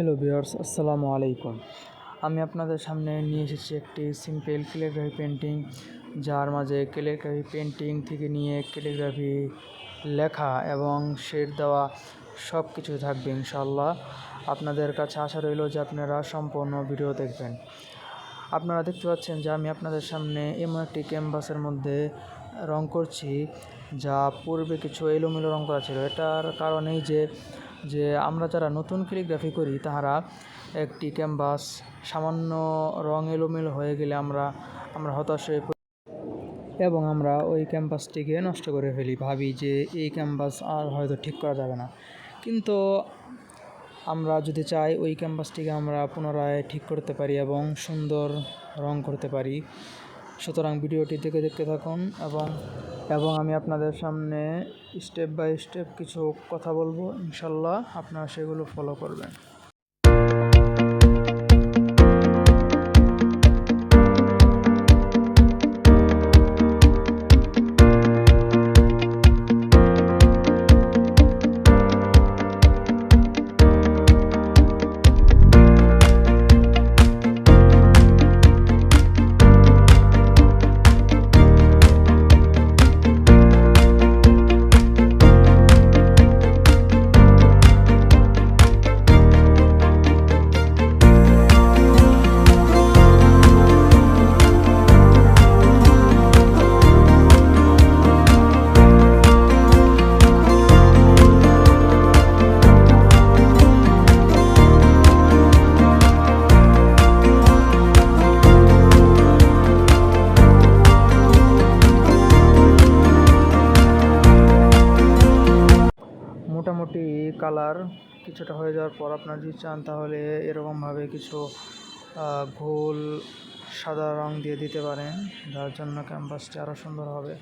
Hello viewers আসসালামু আলাইকুম আমি আপনাদের সামনে নিয়ে এসেছি একটি সিম্পল ক্যালিগ্রাফি পেন্টিং যার মাঝে ক্যালিগ্রাফি পেন্টিং থেকে নিয়ে ক্যালিগ্রাফি লেখা এবং শেড দেওয়া সব কিছু থাকবে ইনশাল্লাহ আপনাদের কাছে আশা রইল যে আপনারা সম্পূর্ণ ভিডিও দেখবেন। আপনারা দেখতে পাচ্ছেন যে আমি আপনাদের সামনে এমন একটি ক্যানভাসের মধ্যে রং করছি, যা পূর্বে কিছু এলোমেলো রং করা ছিল। এটার কারণ এই যে যে আমরা যারা নতুন ক্যালিগ্রাফি করি, তাহারা একটি ক্যানভাস সামান্য রং এলোমেলো হয়ে গেলে আমরা আমরা হতাশ হয়ে পড়ি এবং আমরা ওই ক্যাম্পাসটিকে নষ্ট করে ফেলি। ভাবি যে এই ক্যাম্পাস আর হয়তো ঠিক করা যাবে না। কিন্তু আমরা যদি চাই ওই ক্যাম্পাসটিকে আমরা পুনরায় ঠিক করতে পারি এবং সুন্দর রং করতে পারি সুতরাং ভিডিওটি দেখে দেখতে থাকুন এবং এবং আমি আপনাদের সামনে স্টেপ বাই স্টেপ কিছু কথা বলব, ইনশাল্লাহ আপনারা সেগুলো ফলো করবেন। কালার কিছুটা হয়ে যাওয়ার পর আপনারা যদি চান তাহলে এরকমভাবে কিছু ঘোল সাদা রং দিয়ে দিতে পারেন। যার জন্য ক্যাম্পাসটি আরও সুন্দর হবে।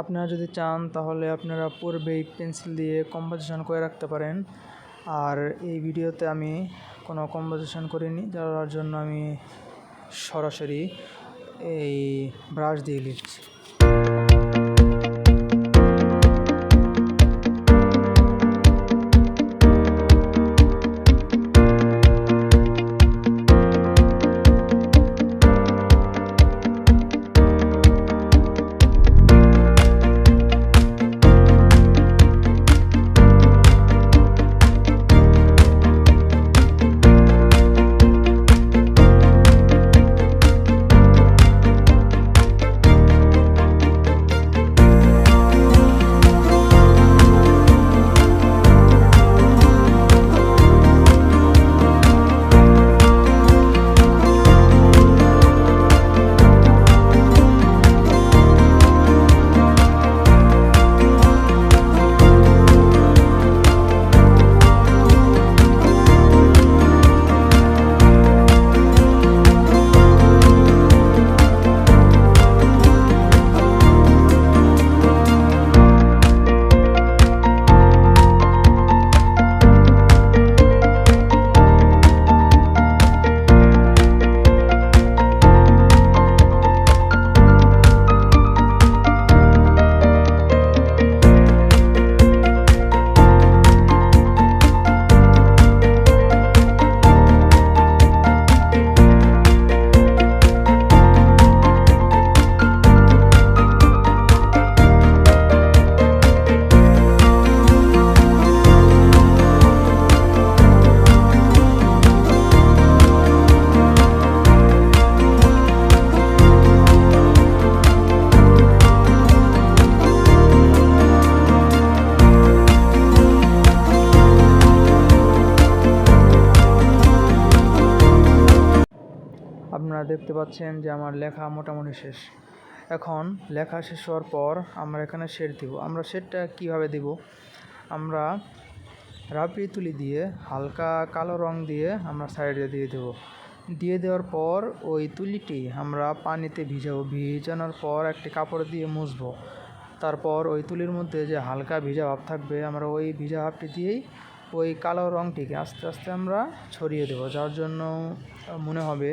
আপনারা যদি চান তাহলে আপনারা পূর্বেই পেন্সিল দিয়ে কম্পোজিশন করে রাখতে পারেন। আর এই ভিডিওতে আমি কোনো কম্পোজিশন করিনি, যার জন্য আমি সরাসরি এই ব্রাশ দিয়ে লিখছি। দেখতে পাচ্ছেন যে আমার লেখা মোটামুটি শেষ। এখন লেখা শেষ হওয়ার পর আমরা এখানে শেড দিব। আমরা শেডটা কীভাবে দিব? আমরা রাবড়ি তুলি দিয়ে হালকা কালো রং দিয়ে আমরা সাইডে দিয়ে দেবো। দিয়ে দেওয়ার পর ওই তুলিটি আমরা পানিতে ভিজাবো। ভিজানোর পর একটি কাপড় দিয়ে মুছবো। তারপর ওই তুলির মধ্যে যে হালকা ভিজা ভাব থাকবে, আমরা ওই ভিজা ভাবটি দিয়েই ওই কালো রংটিকে আস্তে আস্তে আমরা ছড়িয়ে দেবো। যার জন্য মনে হবে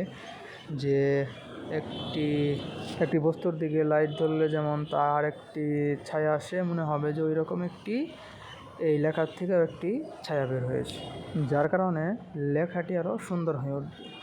যে একটি একটি বস্তুর দিকে লাইট ধরলে যেমন তার একটি ছায়া আসে, মনে হবে যে ওই রকম একটি, এই লেখার থেকেও একটি ছায়া বের হয়েছে। যার কারণে লেখাটি আরও সুন্দর হয়ে উঠবে।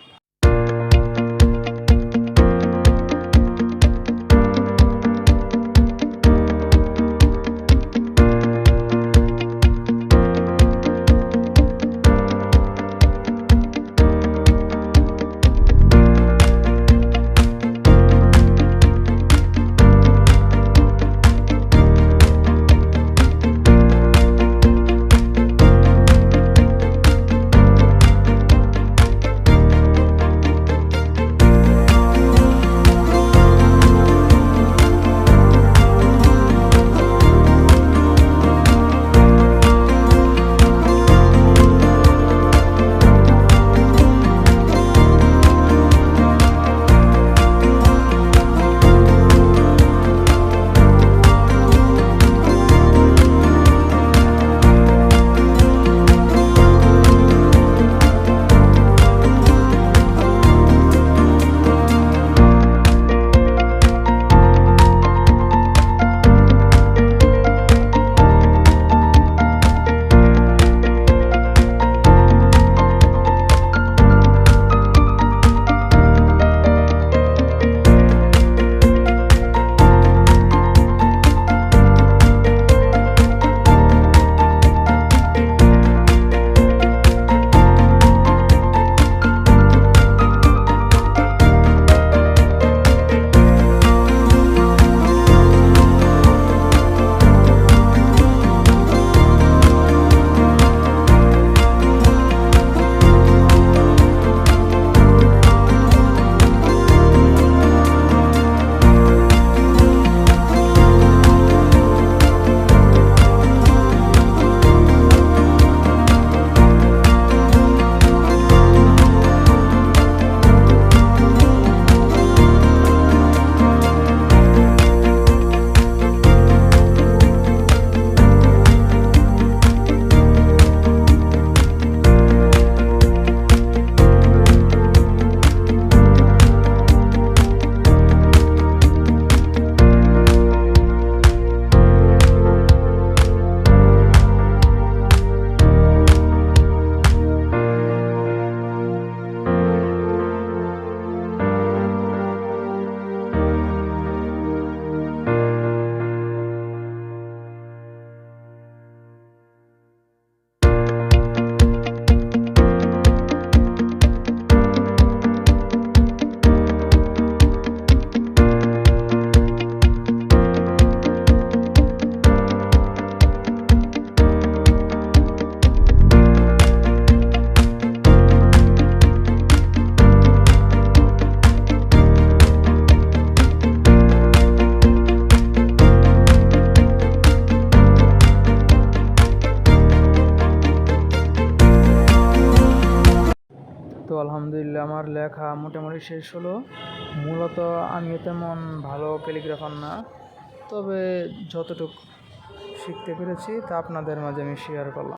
তো আলহামদুলিল্লাহ আমার লেখা মোটামুটি শেষ হলো। মূলত আমি তেমন ভালো ক্যালিগ্রাফার না। তবে যতটুকু শিখতে পেরেছি তা আপনাদের মাঝে আমি শেয়ার করলাম।